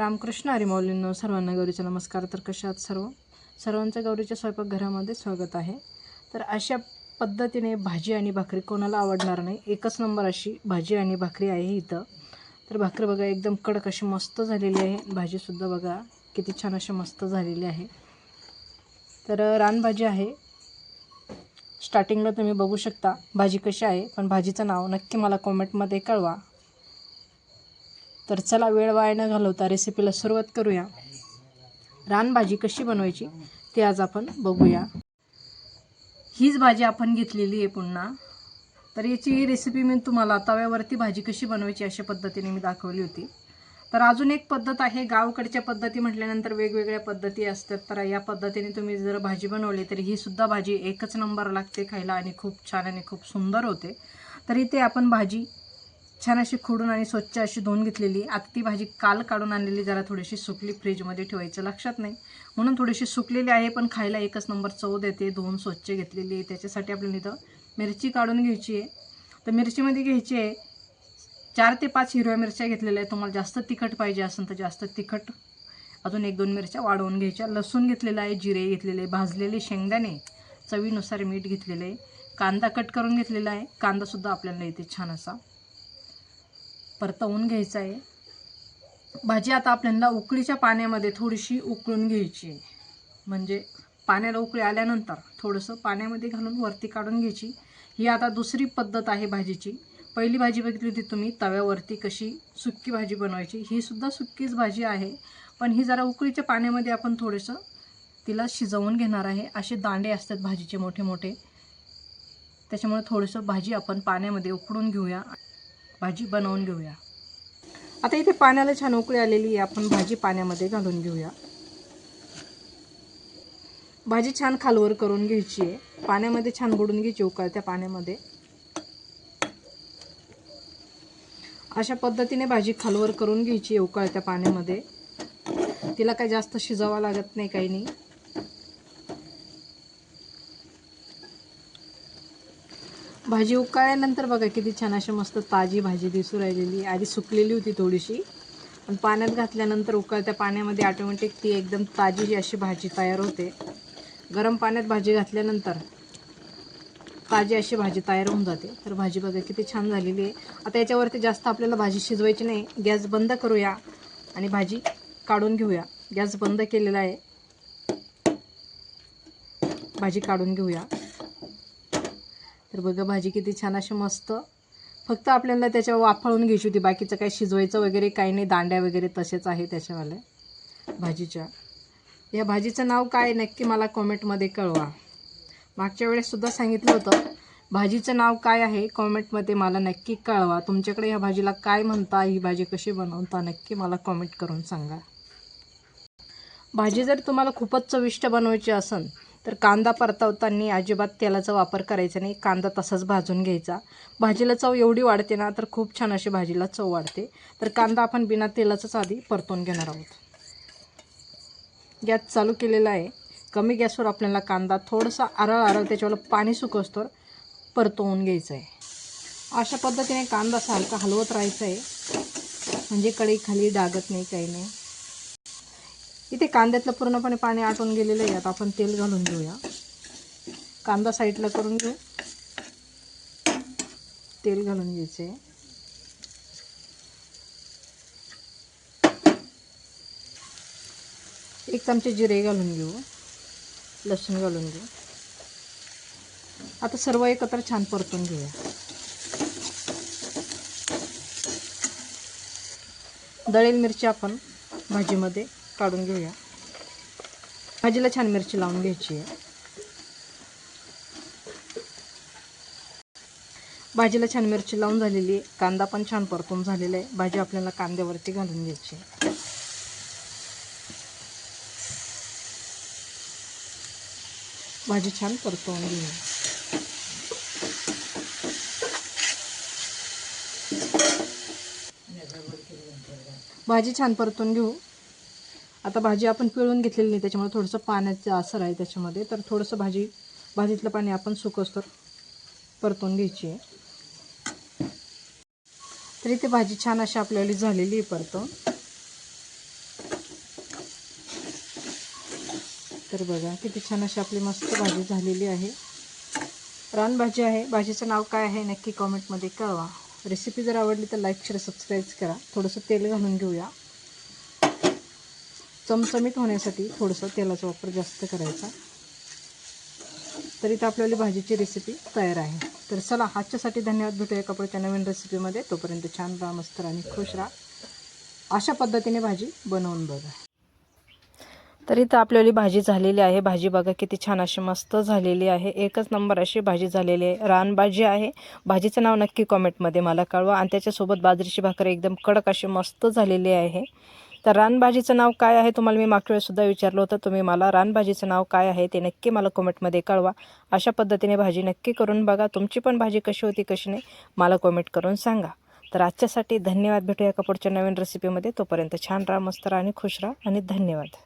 रामकृष्ण हरिमौलींनो सर्वांना गौरीचा नमस्कार. तर कशा आहात सर्व? सर्वांचं गौरीच्या स्वयंपाकघरामध्ये स्वागत आहे. तर अशा पद्धतीने भाजी आणि भाकरी कोणाला आवडणार नाही? एकच नंबर अशी भाजी आणि भाकरी आहे इथं. तर भाकरी बघा एकदम कडक अशी मस्त झालेली आहे. भाजीसुद्धा बघा किती छान अशी मस्त झालेली आहे. तर रानभाजी आहे. स्टार्टिंगला तुम्ही बघू शकता. भाजी कशी आहे पण भाजीचं नाव नक्की मला कॉमेंटमध्ये कळवा. तर चला वेळ वाया न घालवता रेसिपीला सुरुवात करूया. रानभाजी कशी बनवायची ते आज आपण बघूया. हीच भाजी आपण घेतलेली आहे पुन्हा. तर याची रेसिपी मी तुम्हाला तव्यावरती भाजी कशी बनवायची अशा पद्धतीने मी दाखवली होती. तर अजून एक पद्धत आहे गावाकडच्या पद्धती म्हटल्यानंतर वेगवेगळ्या पद्धती असतात. तर या पद्धतीने तुम्ही जर भाजी बनवली तर ही सुद्धा भाजी एकच नंबर लागते खायला आणि खूप छान आणि खूप सुंदर होते. तर इथे आपण भाजी छान अशी खोडून आणि स्वच्छ अशी धुवून घेतलेली. आता ती भाजी काल काढून आणलेली. जरा थोडीशी सुकली फ्रीजमध्ये ठेवायचं लक्षात नाही. म्हणून थोडीशी सुकलेली आहे पण खायला एकच नंबर चव देते. धुवून स्वच्छ घेतलेली आहे. त्याच्यासाठी आपल्याला इथं मिरची काढून घ्यायची आहे. तर मिरचीमध्ये घ्यायची आहे. चार ते पाच हिरव्या मिरच्या घेतलेल्या आहेत. तुम्हाला जास्त तिखट पाहिजे असेल तर जास्त तिखट. अजून एक दोन मिरच्या वाढवून घ्यायच्या. लसूण घेतलेला आहे जिरे घेतलेले आहे भाजलेले शेंगदाणे चवीनुसार मीठ घेतलेलं आहे. कांदा कट करून घेतलेला आहे. कांदासुद्धा आपल्याला इथे छान असा परतवून घ्यायचं आहे. भाजी आता आपल्याला उकळीच्या पाण्यामध्ये थोडीशी उकळून घ्यायची आहे. म्हणजे पाण्याला उकळी आल्यानंतर थोडंसं पाण्यामध्ये घालून वरती काढून घ्यायची. ही आता दुसरी पद्धत आहे भाजीची. पहिली भाजी बघितली होती तुम्ही तव्यावरती कशी सुक्की भाजी बनवायची. ही सुद्धा सुक्कीच भाजी आहे. पण ही जरा उकळीच्या पाण्यामध्ये आपण थोडंसं तिला शिजवून घेणार आहे. असे दांडे असतात भाजीचे मोठे मोठे. त्याच्यामुळे थोडंसं भाजी आपण पाण्यामध्ये उकळून घेऊया. भाजी बनवून घेऊया. आता इथे पाण्याला छान उकळी आलेली आहे. आपण भाजी पाण्यामध्ये घालून घेऊया. भाजी छान खालवर करून घ्यायची आहे. पाण्यामध्ये छान बुडून घ्यायची उकळत्या पाण्यामध्ये. अशा पद्धतीने भाजी खालवर करून घ्यायची आहे उकळत्या पाण्यामध्ये. तिला काही जास्त शिजावं लागत नाही काही नाही. भाजी उकळल्यानंतर बघा किती छान अशी मस्त ताजी भाजी दिसू राहिलेली. आधी सुकलेली होती थोडीशी. पण पाण्यात घातल्यानंतर उकळत्या पाण्यामध्ये ऑटोमॅटिक ती एकदम ताजी अशी भाजी तयार होते. गरम पाण्यात भाजी घातल्यानंतर ताजी अशी भाजी तयार होऊन जाते. तर भाजी बघा किती छान झालेली आहे. आता याच्यावरती जास्त आपल्याला भाजी शिजवायची नाही. गॅस बंद करूया आणि भाजी काढून घेऊया. गॅस बंद केलेला आहे. भाजी काढून घेऊया. तर बघा भाजी किती छान अशी मस्त. फक्त आपल्याला त्याच्यावर वाफळून घ्यायची होती. बाकीचं काही शिजवायचं वगैरे काही नाही. दांड्या वगैरे तसेच आहे त्याच्यावाल्या भाजीच्या. या भाजीचं नाव काय नक्की मला कॉमेंटमध्ये कळवा. मागच्या वेळेससुद्धा सांगितलं होतं. भाजीचं नाव काय आहे कॉमेंटमध्ये मला नक्की कळवा. तुमच्याकडे ह्या भाजीला काय म्हणता ही भाजी कशी बनवता नक्की मला कॉमेंट करून सांगा. भाजी जर तुम्हाला खूपच चविष्ट बनवायची असेल तर कांदा परतवताना अजिबात तेलाचा वापर करायचा नाही कांदा तसाच भाजून घ्यायचा. भाजीला चव एवढी वाढते ना तर खूप छान अशी भाजीला चव वाढते. तर कांदा आपण बिना तेलाचाच आधी परतून घेणार आहोत. गॅस चालू केलेला आहे. कमी गॅसवर आपल्याला कांदा थोडासा आरळ आरळ त्याच्यावर पाणी सुकसतोर परतवून घ्यायचं आहे. अशा पद्धतीने कांदा सारखा हलवत राहायचं आहे. म्हणजे कढई खाली डागत नाही काही नाही. इथे कांद्यातलं पूर्णपणे पाणी आटून गेलेलं आहे. आता आपण तेल घालून घेऊया. कांदा साईडला करून घेऊ. तेल घालून घ्यायचे. एक चमचे जिरे घालून घेऊ. लसूण घालून घेऊ. आता सर्व एकत्र छान परतून घेऊया. दळेल मिरची आपण भाजीमध्ये. काढून घेऊया. भाजीला छान मिरची लावून घ्यायची आहे. भाजीला छान मिरची लावून झालेली आहे. कांदा पण छान परतून झालेला आहे. भाजी आपल्याला कांद्यावरती घालून घ्यायची आहे. भाजी छान परतवून घेऊया. भाजी छान परतून घेऊ. आता भाजी आपण पिळून घेतलेली नाही त्याच्यामुळे थोडंसं पाण्याचा असर आहे त्याच्यामध्ये. तर थोडंसं भाजी भाजीतलं पाणी आपण सुकस्तर परतून घ्यायची आहे. तरी इथे भाजी छान अशी आपल्याला झालेली आहे परतून. तर बघा किती छान अशी आपली मस्त भाजी झालेली आहे. रान भाजी आहे. भाजीचं नाव काय आहे नक्की कॉमेंटमध्ये कळवा. रेसिपी जर आवडली तर लाईक शेअर सबस्क्राईब करा. थोडंसं तेल घालून घेऊया. चमचमीत होण्यासाठी थोडंसं तेलाचा वापर जास्त करायचा. तर इथं आपल्याला भाजीची रेसिपी तयार आहे. तर चला आजच्यासाठी धन्यवाद. भेटूया कपड्याच्या नवीन रेसिपीमध्ये तोपर्यंत छान राहा मस्त राहा आणि खुश राहा. अशा पद्धतीने भाजी बनवून बघा. तर इथं आपल्याली भाजी झालेली आहे. भाजी बघा किती छान अशी मस्त झालेली आहे. एकच नंबर अशी भाजी झालेली आहे. रानभाजी आहे. भाजीचं नाव नक्की कॉमेंटमध्ये मला कळवा. आणि त्याच्यासोबत बाजरीची भाकर एकदम कडक अशी मस्त झालेली आहे. तर रानभाजीचं नाव काय आहे तुम्हाला मी मागच्या वेळेसुद्धा विचारलं होतं. तुम्ही मला रानभाजीचं नाव काय आहे ते नक्की मला कॉमेंटमध्ये कळवा. अशा पद्धतीने भाजी नक्की करून बघा. तुमची पण भाजी कशी होती कशी नाही मला कॉमेंट करून सांगा. तर आजच्यासाठी धन्यवाद. भेटूया कपूरच्या नवीन रेसिपीमध्ये तोपर्यंत छान राहा मस्त राहा आणि खुश राहा. आणि धन्यवाद.